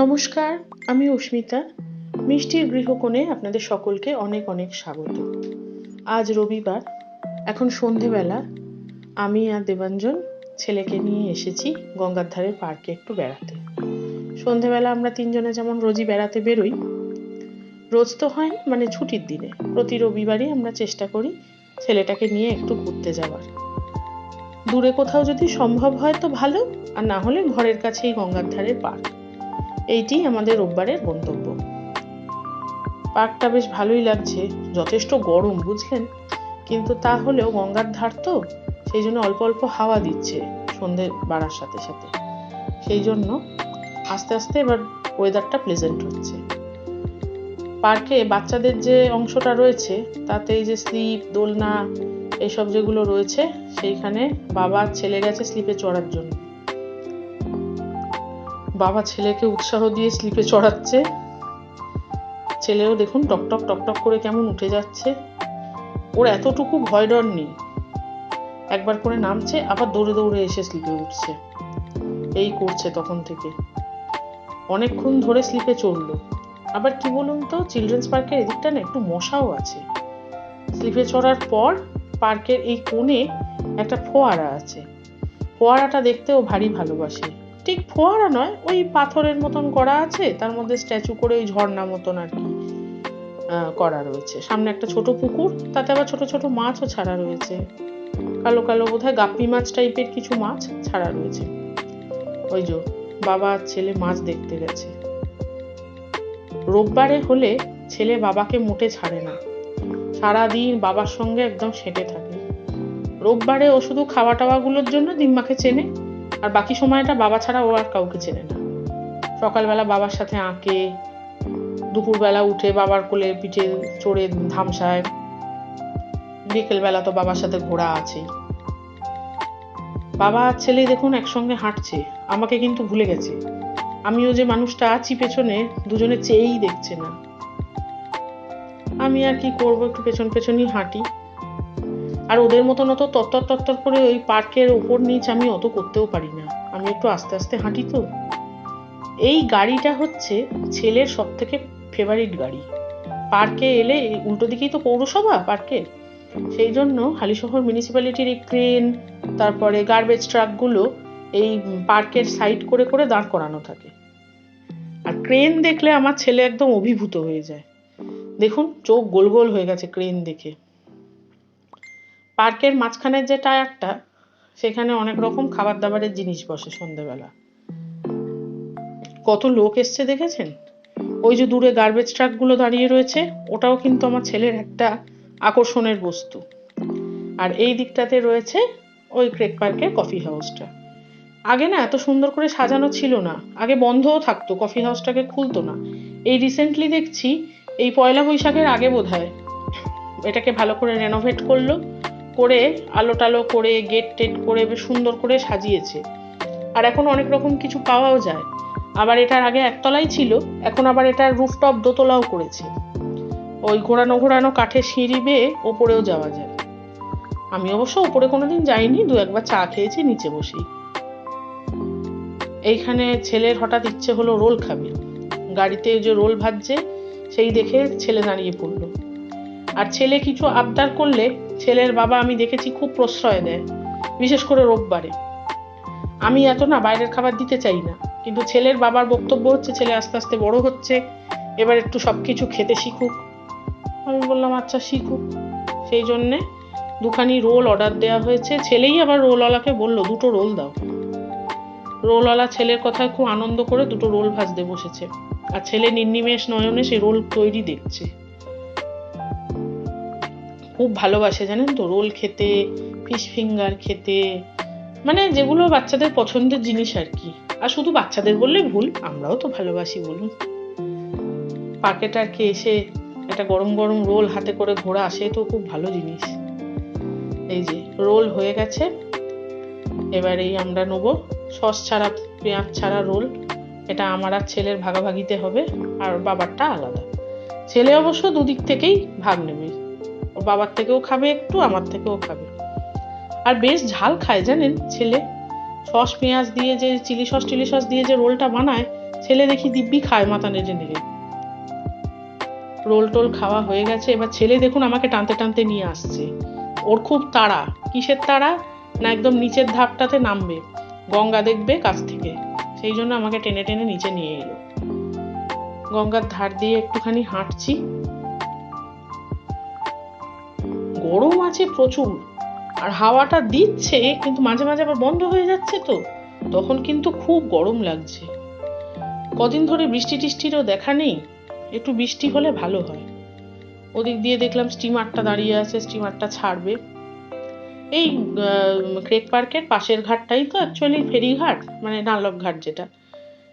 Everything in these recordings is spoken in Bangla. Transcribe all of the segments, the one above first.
নমস্কার, আমি অস্মিতা। মিষ্টির গৃহকোণে আপনাদের সকলকে অনেক অনেক স্বাগত। আজ রবিবার, এখন সন্ধেবেলা। আমি আর দেবাঞ্জন ছেলেকে নিয়ে এসেছি গঙ্গার ধারের পার্কে একটু বেড়াতে। সন্ধেবেলা আমরা তিনজনে যেমন রোজই বেড়াতে বেরোই, রোজ তো হয় মানে ছুটির দিনে। প্রতি রবিবারই আমরা চেষ্টা করি ছেলেটাকে নিয়ে একটু ঘুরতে যাওয়ার। দূরে কোথাও যদি সম্ভব হয় তো ভালো, আর না হলে ঘরের কাছেই গঙ্গার ধারের পার্ক। এইটি আমাদের রোববারের গন্তব্য। পার্কটা বেশ ভালোই লাগছে, যথেষ্ট গরম, বুঝলেন? কিন্তু তা হলেও গঙ্গার ধার তো, সেই জন্য অল্প অল্প হাওয়া দিচ্ছে সন্ধে বাড়ার সাথে সাথে। সেই জন্য আস্তে আস্তে এবার ওয়েদারটা প্লেজেন্ট হচ্ছে। পার্কে বাচ্চাদের যে অংশটা রয়েছে তাতে এই যে স্লিপ দোলনা এইসব যেগুলো রয়েছে, সেইখানে বাবা ছেলে গেছে স্লিপে চড়ার জন্য। বাবা ছেলেকে উৎসাহ দিয়ে স্লিপে চড়াচ্ছে। ছেলেও দেখুন টকটক টকটক করে কেমন উঠে যাচ্ছে। ওর এতটুকু ভয় ডর নেই। একবার করে নামছে, আবার দৌড়ে দৌড়ে এসে স্লিপে উঠছে। এই করছে তখন থেকে। অনেকক্ষণ ধরে স্লিপে চড়লো। আবার কি বলুন তো, চিলড্রেন্স পার্কের এদিকটা না একটু মশাও আছে। স্লিপে চড়ার পর পার্কের এই কোণে একটা ফোয়ারা আছে। ফোয়ারাটা দেখতেও ভারী ভালোবাসে। ঠিক ফোয়ারা নয়, ওই পাথরের মতন করা আছে, তার মধ্যে স্ট্যাচু করে ওই ঝর্ণা মতন আর কি করা রয়েছে। সামনে একটা ছোট পুকুর, তাতে আবার ছোট ছোট মাছও ছাড়া রয়েছে। কালো কালো বোধহয় গাপ্পি মাছ টাইপের কিছু মাছ ছাড়া রয়েছে। ওই যে বাবা ছেলে মাছ দেখতে গেছে। রোববারে হলে ছেলে বাবাকে মোটে ছাড়ে না। সারাদিন বাবার সঙ্গে একদম সেটে থাকে। রোববারে ও শুধু খাওয়া টাওয়াগুলোর জন্য দিম্মাকে চেনে। আর বাকি সময়টা বাবা ছাড়া ও আর কাউকে চেনে না। সকালবেলা বাবার সাথে আঁকে, দুপুরবেলা উঠে বাবার কোলে পিঠে চড়ে ধামসায়, বিকেলবেলা তো বাবার সাথে ঘোরা আছেই। বাবা আর ছেলে দেখুন একসঙ্গে হাঁটছে, আমাকে কিন্তু ভুলে গেছে। আমিও যে মানুষটা আছি পেছনে, দুজনে চেয়েই দেখছে না। আমি আর কি করব, একটু পেছন পেছনই হাঁটি। আর ওদের মতন অত তত্তর তত্তর করে ওই পার্কের ওপর নিচ আমি অত করতেও পারি না। আমি একটু আস্তে আস্তে হাঁটি তো। এই গাড়িটা হচ্ছে ছেলের সব থেকে ফেভারিট গাড়ি। পার্কে এলে উল্টো দিকেই তো পৌরসভা পার্কে। সেই জন্য হালিশহর মিউনিসিপ্যালিটির এই ক্রেন তারপরে গার্বেজ ট্রাকগুলো এই পার্কের সাইড করে করে দাঁড় করানো থাকে। আর ক্রেন দেখলে আমার ছেলে একদম অভিভূত হয়ে যায়। দেখুন, চোখ গোল গোল হয়ে গেছে ক্রেন দেখে। পার্কের মাঝখানের যে টায়ারটা, সেখানে অনেক রকম খাবার দাবারের জিনিস বসে সন্ধেবেলা। কত লোক এসছে দেখেছেন? ওই যে দূরে গার্বেজ ট্রাকগুলো দাঁড়িয়ে রয়েছে, ওটাও কিন্তু আমার ছেলের একটা আকর্ষণের বস্তু। আর এই দিকটাতে রয়েছে ওই ক্রেক পার্কের কফি হাউসটা আগে না এত সুন্দর করে সাজানো ছিল না, আগে বন্ধও থাকতো কফি হাউসটাকে খুলতো না। এই রিসেন্টলি দেখছি, এই পয়লা বৈশাখের আগে বোধ হয় এটাকে ভালো করে রেনোভেট করল। করে আলো টালো করে গেট টেট করে বেশ সুন্দর করে সাজিয়েছে। আর এখন অনেক রকম কিছু পাওয়াও যায়। আবার এটার আগে একতলাই ছিল, এখন আবার এটার রুফটপ দোতলাও করেছে। ওই ঘোরানো ঘোরানো কাঠের সিঁড়ি বেয়ে ওপরেও যাওয়া যায়। আমি অবশ্য ওপরে কোনোদিন যাইনি, দু একবার চা খেয়েছি, নিচে বসেই। এইখানে ছেলের হঠাৎ ইচ্ছে হলো রোল খাবে। গাড়িতে যে রোল ভাজছে, সেই দেখে ছেলে দাঁড়িয়ে পড়ল। আর ছেলে কিছু আবদার করলে ছেলের বাবা আমি দেখেছি খুব প্রশ্রয় দেয়, বিশেষ করে রোববারে। আমি এত না বাইরের খাবার দিতে চাই না, কিন্তু ছেলের বাবার বক্তব্য হচ্ছে ছেলে আস্তে আস্তে বড় হচ্ছে, এবার একটু সব কিছু খেতে শিখুক। আমি বললাম আচ্ছা শিখুক। সেই জন্যে দুখানি রোল অর্ডার দেওয়া হয়েছে। ছেলেই আবার রোলওয়ালাকে বলল, দুটো রোল দাও। রোলওয়ালা ছেলের কথায় খুব আনন্দ করে দুটো রোল ভাজতে বসেছে। আর ছেলে নির্নিমেষ নয়নে সেই রোল তৈরি দেখছে। খুব ভালোবাসে, জানেন তো? রোল খেতে ফিশ ফিঙ্গার খেতে মানে যেগুলো বাচ্চাদের পছন্দের জিনিস আর কি। আর শুধু বাচ্চাদের বললে ভুল, আমরাও তো ভালোবাসি বলুন। পার্কে টার্কে এসে একটা গরম গরম রোল হাতে করে ঘোরা আসে তো খুব ভালো জিনিস। এই যে, রোল হয়ে গেছে। এবার এই আমরা নেব। সস ছাড়া, পেঁয়াজ ছাড়া রোল। এটা আমার আর ছেলের ভাগাভাগিতে হবে, আর বাবারটা আলাদা। ছেলে অবশ্য দুদিক থেকেই ভাগ নেবে। বাবার থেকেও খাবে একটু, আমার থেকেও খাবে। আর বেশ ঝাল খায় জানেন ছেলে। সস, পেঁয়াজ দিয়ে যে, চিলি সস, টিলি সস দিয়ে যে রোলটা বানায়, ছেলে দেখি দিব্যি খায় মাথা নেড়ে নেড়ে। রোল টোল খাওয়া হয়ে গেছে, এবার ছেলে দেখুন আমাকে টানতে টানতে নিয়ে আসছে। ওর খুব তাড়া, কিসের তাড়া? না একদম নিচের ধাপটাতে নামবে, গঙ্গা দেখবে কাছ থেকে। সেই জন্য আমাকে টেনে টেনে নিচে নিয়ে এলো। গঙ্গার ধার দিয়ে একটুখানি হাঁটছি। গরম আছে প্রচুর। আর হাওয়াটা দিচ্ছে, কিন্তু মাঝে মাঝে আবার বন্ধ হয়ে যাচ্ছে তো। তখন কিন্তু খুব গরম লাগছে। কদিন ধরে বৃষ্টি টিষ্টিরও দেখা নেই, একটু বৃষ্টি হলে ভালো হয়। ওদিক দিয়ে দেখলাম স্টিমারটা দাঁড়িয়ে আছে, স্টিমারটা ছাড়বে। এই ক্রেক পার্কের পাশের ঘাটটাই তো অ্যাকচুয়ালি ফেরিঘাট মানে ডানলপ ঘাট যেটা।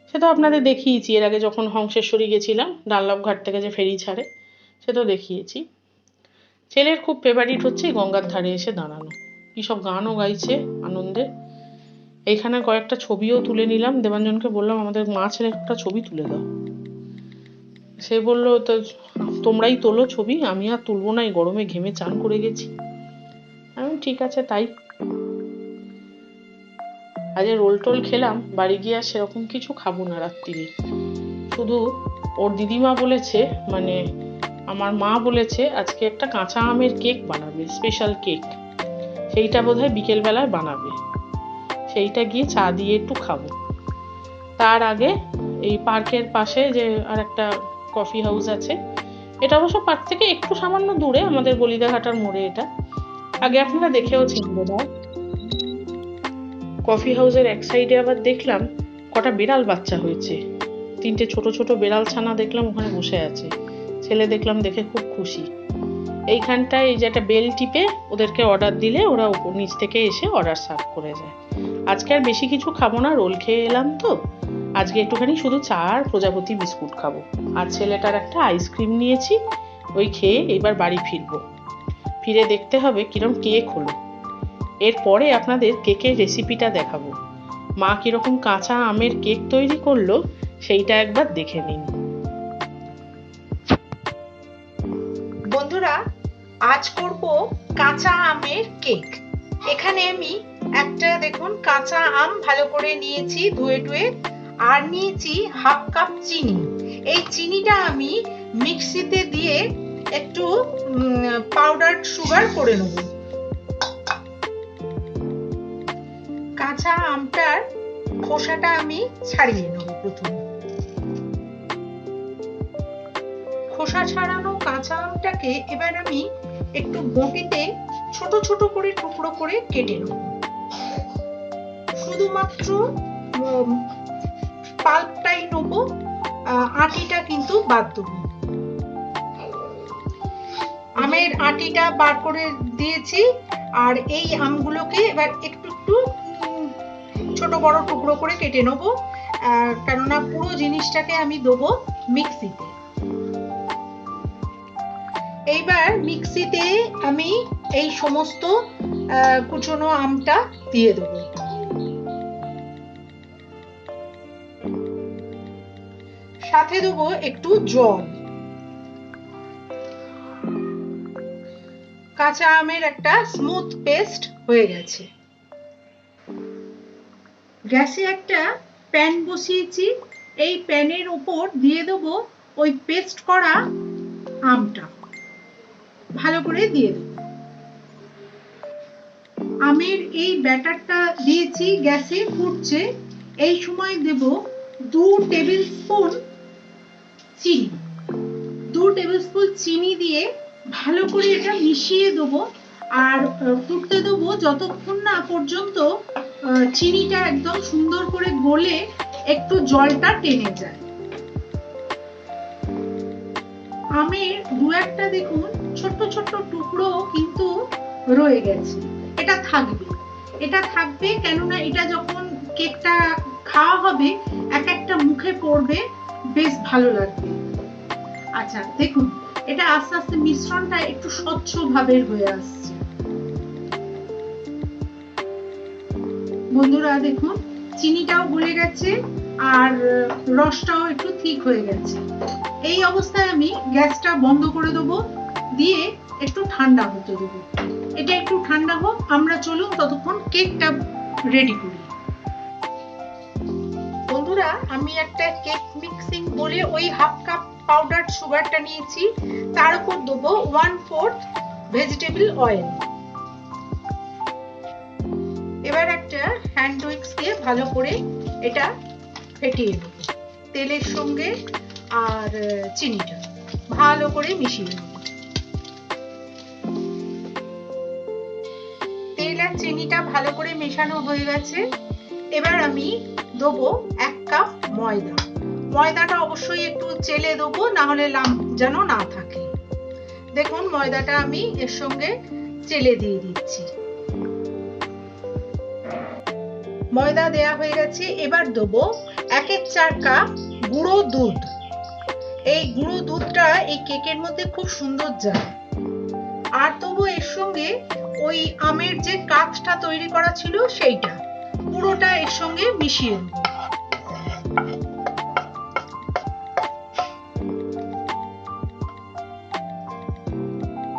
সেটা আপনাদের দেখিয়েছি, এর আগে যখন হংসেশ্বরী গেছিলাম, ডানলপ ঘাট থেকে যে ফেরি ছাড়ে সেটাও দেখিয়েছি। ছেলের খুব ফেভারিট হচ্ছে গঙ্গার ধারে এসে দাঁড়ানো। কী সব গানও গাইছে আনন্দে। এইখানে কয়েকটা ছবিও তুলে নিলাম। দেবাঞ্জনকে বললাম, আমাদের মা ছেলের একটা ছবি তুলে দাও। সে বলল, তো তোমরাই তোলো ছবি, আমি আর তুলবো না, এই গরমে ঘেমে চান করে গেছি। আমি ঠিক আছে, তাই। আজ রোল টোল খেলাম, বাড়ি গিয়ে আর সেরকম কিছু খাব না রাত্রিরে। শুধু ওর দিদিমা বলেছে মানে আমার মা বলেছে আজকে একটা কাঁচা আমের কেক বানাবে স্পেশাল কেক। সেইটা বোধহয় বিকেলবেলায় বানাবে। সেইটা গিয়ে চা দিয়ে একটু খাব। তার আগে এই পার্কের পাশে যে আর একটা কফি হাউস আছে, এটা অবশ্য পার্ক থেকে একটু সামান্য দূরে, আমাদের বলিদাঘাটার মোড়ে এটা। আগে আপনারা দেখেওছেন বোধহয়। কফি হাউসের এক সাইডে আবার দেখলাম, কটা বেড়াল বাচ্চা হয়েছে। তিনটে ছোট ছোট বেড়াল ছানা দেখলাম ওখানে বসে আছে। ছেলে দেখলাম দেখে খুব খুশি। এইখানটায় এই যে একটা বেল টিপে ওদেরকে অর্ডার দিলে ওরা নিচ থেকে এসে অর্ডার সার্ভ করে যায়। আজকে আর বেশি কিছু খাব না, রোল খেয়ে এলাম তো। আজকে একটুখানি শুধু চা আর প্রজাপতি বিস্কুট খাব। আর ছেলেটার একটা আইসক্রিম নিয়েছি, ওই খেয়ে এবার বাড়ি ফিরবো। ফিরে দেখতে হবে কিরম কেক হলো এরপরে আপনাদের কেকের রেসিপিটা দেখাবো। মা কীরকম কাঁচা আমের কেক তৈরি করল, সেইটা একবার দেখে নিন। আজ করব কাঁচা আমের কেক। এখানে আমি একটা, দেখুন, কাঁচা আম ভালো করে নিয়েছি ধুয়ে টুয়ে, আর নিয়েছি হাফ কাপ চিনি। এই চিনিটা আমি মিক্সিতে দিয়ে একটু পাউডার সুগার করে নেব। কাঁচা আমটার খোসাটা আমি ছাড়িয়ে নেব প্রথমে। খোসা ছাড়ানো কাঁচা আমটাকে এবার আমি একটু বটিতে ছোট ছোট করে টুকরো করে কেটে নেব। শুধুমাত্র পাল্পটাই নেব আটিটা কিন্তু বাদ দেব। আমের আটিটা বার করে দিয়েছি, আর এই আমগুলোকে এবার একটু একটু ছোট বড় টুকরো করে কেটে নেব। কেননা পুরো জিনিসটাকে আমি দেবো মিক্সিতে। এইবার মিক্সিতে আমি এই সমস্ত কুচনো আমটা দিয়ে দেব। সাথে দেব একটু জল। কাঁচা আমের একটা স্মুথ পেস্ট হয়ে গেছে। গ্যাসে একটা প্যান বসিয়েছি। এই প্যানের উপর দিয়ে দেবো ওই পেস্ট করা আমটা। ভালো করে দিয়ে দেব আমের এই ব্যাটারটা দিয়েছি, গ্যাসে ফুটছে। এই সময় দেব দু টেবিল স্পুন চিনি। দু টেবিল স্পুন চিনি দিয়ে ভালো করে এটা মিশিয়ে দেব আর ফুটতে দেবো যতক্ষণ না পর্যন্ত চিনিটা একদম সুন্দর করে গলে একটু জলটা টেনে যায়। আমের দু একটা দেখুন ছোট্ট ছোট্ট টুকরো কিন্তু রয়ে গেছে। এটা থাকবে। এটা থাকবে কেননা এটা যখন কেকটা খাওয়া হবে, এক একটা মুখে পড়বে, বেশ ভালো লাগবে। আচ্ছা দেখুন, এটা আস্তে আস্তে মিশ্রণটা একটু স্বচ্ছ ভাবের হয়ে আসছে। বন্ধুরা, দেখুন, চিনিটাও গলে গেছে আর রসটাও একটু ঠিক হয়ে গেছে। এই অবস্থায় আমি গ্যাসটা বন্ধ করে দেবো। দিয়ে একটু ঠান্ডা হতে দেবো। এটা একটু ঠান্ডা হোক, আমরা চলুন ততক্ষণ কেকটা রেডি করি। বন্ধুরা, আমি একটা কেক মিক্সিং বলে ওই হাফ কাপ পাউডার সুগারটা নিয়েছি। তার উপর দেবো ওয়ান ফোর্থ ভেজিটেবল অয়েল এবার একটা হ্যান্ড উইক্স দিয়ে ভালো করে এটা ফেটিয়ে দেবো তেলের সঙ্গে আর চিনিটা ভালো করে মিশিয়ে নেব। চিনিটা ভালো করে মেশানো হয়ে গেছে। এবার আমি দেবো এক কাপ ময়দা। ময়দাটা অবশ্যই একটু চেলে দেবো না হলে লাম্প যেন না থাকে। দেখুন, ময়দাটা আমি এর সঙ্গে চেলে দিয়ে দিচ্ছি। ময়দা দেয়া হয়ে গেছে। এবার দেবো একের চার কাপ গুঁড়ো দুধ। এই গুঁড়ো দুধটা এই কেকের মধ্যে খুব সুন্দর যায়। আর তবু এর সঙ্গে ওই আমের যে কাঠটা তৈরি করা ছিল সেইটা। পুরোটা এর সঙ্গে মিশিয়ে দেবো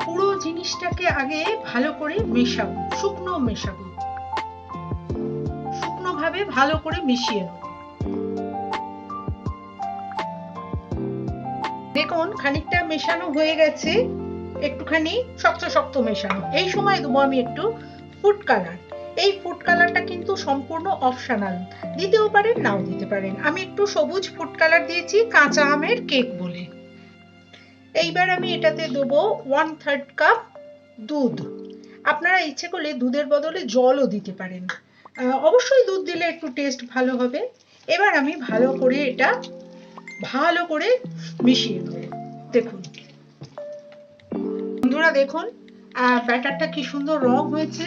পুরো জিনিসটাকে আগে ভালো করে মেশাবো, শুকনো মেশাবো। শুকনো ভাবে ভালো করে মিশিয়ে নেব। দেখুন, খানিকটা মেশানো হয়ে গেছে। একটুখানি শক্ত শক্ত মেশানো। এই সময় দেবো আমি একটু ফুড কালার এই ফুড কালারটা কিন্তু সম্পূর্ণ অপশনাল দিতেও পারেন, নাও দিতে পারেন। আমি একটু সবুজ ফুড কালার দিয়েছি, কাঁচা আমের কেক বলে। এইবার আমি এটাতে দেবো ওয়ান থার্ড কাপ দুধ। আপনারা ইচ্ছে করলে দুধের বদলে জলও দিতে পারেন। অবশ্যই দুধ দিলে একটু টেস্ট ভালো হবে। এবার আমি ভালো করে এটা, ভালো করে মিশিয়ে নেব। দেখুন। বন্ধুরা দেখুন ব্যাটারটা কি সুন্দর রং হয়েছে।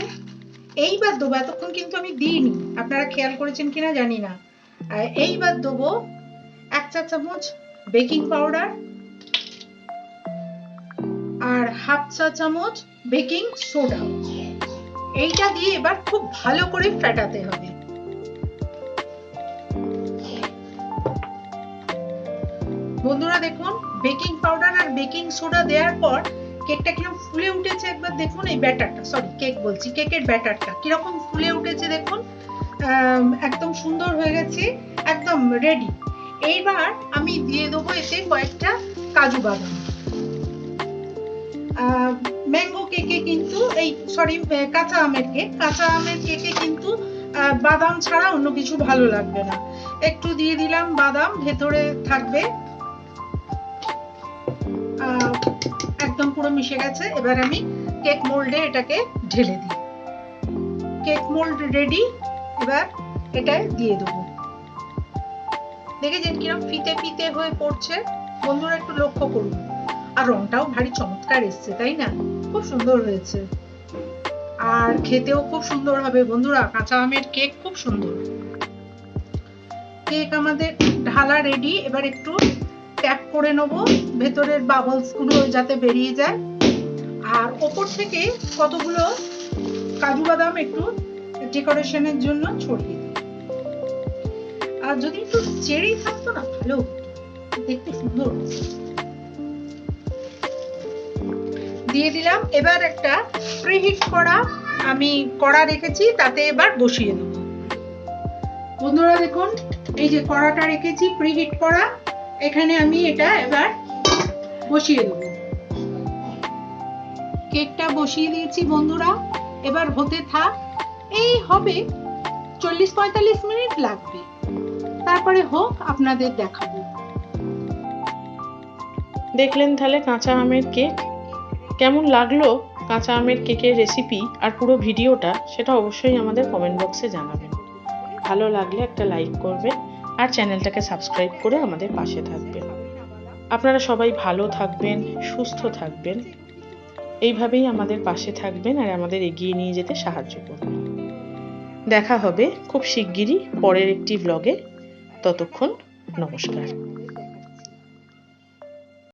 এইবার দেবো, এতক্ষণ কিন্তু আমি দিইনি। আপনারা খেয়াল করেছেন কিনা জানি না। এইবার দেবো এক চা চামচ বেকিং পাউডার আর হাফ চা চামচ বেকিং সোডা। এইটা দিয়ে এবার খুব ভালো করে ফেটাতে হবে। বন্ধুরা দেখুন, বেকিং পাউডার আর বেকিং সোডা দেওয়ার পর কেকটা কীরকম ফুলে উঠেছে একবার দেখুন, এই ব্যাটারটা সরি কেক বলছি, কেকের ব্যাটারটা। কীরকম ফুলে উঠেছে দেখুন একদম সুন্দর হয়ে গেছে, একদম রেডি এইবার আমি দিয়ে দেবো এতে কয়েকটা কাজু বাদাম। ম্যাঙ্গো কেকে কিন্তু, এই সরি কাঁচা আমের কেক কাঁচা আমের কেকে কিন্তু বাদাম ছাড়া অন্য কিছু ভালো লাগবে না। একটু দিয়ে দিলাম বাদাম, ভেতরে থাকবে পুরো মিশে গেছে। এবার আমি কেক মোল্ডে এটাকে ঢেলে দিই। কেক মোল্ড রেডি এবার এটা দিয়ে দেবো। দেখেছেন কীরকম ফিতে ফিতে হয়ে পড়ছে? বন্ধুরা একটু লক্ষ্য করুন। আর রংটাও ভারী চমৎকার এসছে, তাই না? খুব সুন্দর হয়েছে। আর খেতেও খুব সুন্দর হবে বন্ধুরা। কাঁচা আমের কেক খুব সুন্দর। কেক আমাদের ঢালা রেডি এবার একটু ট্যাপ করে নেব। ভেতরের বাবলসগুলো যাতে বেরিয়ে যায়। আর ওপর থেকে কতগুলো কাজু বাদাম একটু ডেকোরেশনের জন্য ছড়িয়ে দিই। আর যদি একটু চেরি থাকতো না, ভালো। দেখতে সুন্দর। দিয়ে দিলাম। এবার একটা প্রিহিট করা আমি কড়া রেখেছি, তাতে এবার বসিয়ে দেবো। বন্ধুরা দেখুন, এই যে কড়াটা রেখেছি প্রিহিট করা এখানে আমি এটা এবার বসিয়ে দেবো। কেকটা বসিয়ে দিয়েছি বন্ধুরা। এবার হতে থাক, এই হবে চল্লিশ পঁয়তাল্লিশ মিনিট লাগবে। তারপরে হোক আপনাদের দেখাবো। দেখলেন তাহলে কাঁচা আমের কেক? কেমন লাগল কাঁচা আমের কেকের রেসিপি আর পুরো ভিডিওটা? সেটা অবশ্যই আমাদের কমেন্ট বক্সে জানাবেন। ভালো লাগলে একটা লাইক করবেন। আর চ্যানেলটাকে সাবস্ক্রাইব করে আমাদের পাশে থাকবেন। আপনারা সবাই ভালো থাকবেন, সুস্থ থাকবেন। এইভাবেই আমাদের পাশে থাকবেন আর আমাদের এগিয়ে নিয়ে যেতে সাহায্য করবেন। দেখা হবে খুব শিগগিরই পরের একটি ব্লগে ততক্ষণ নমস্কার।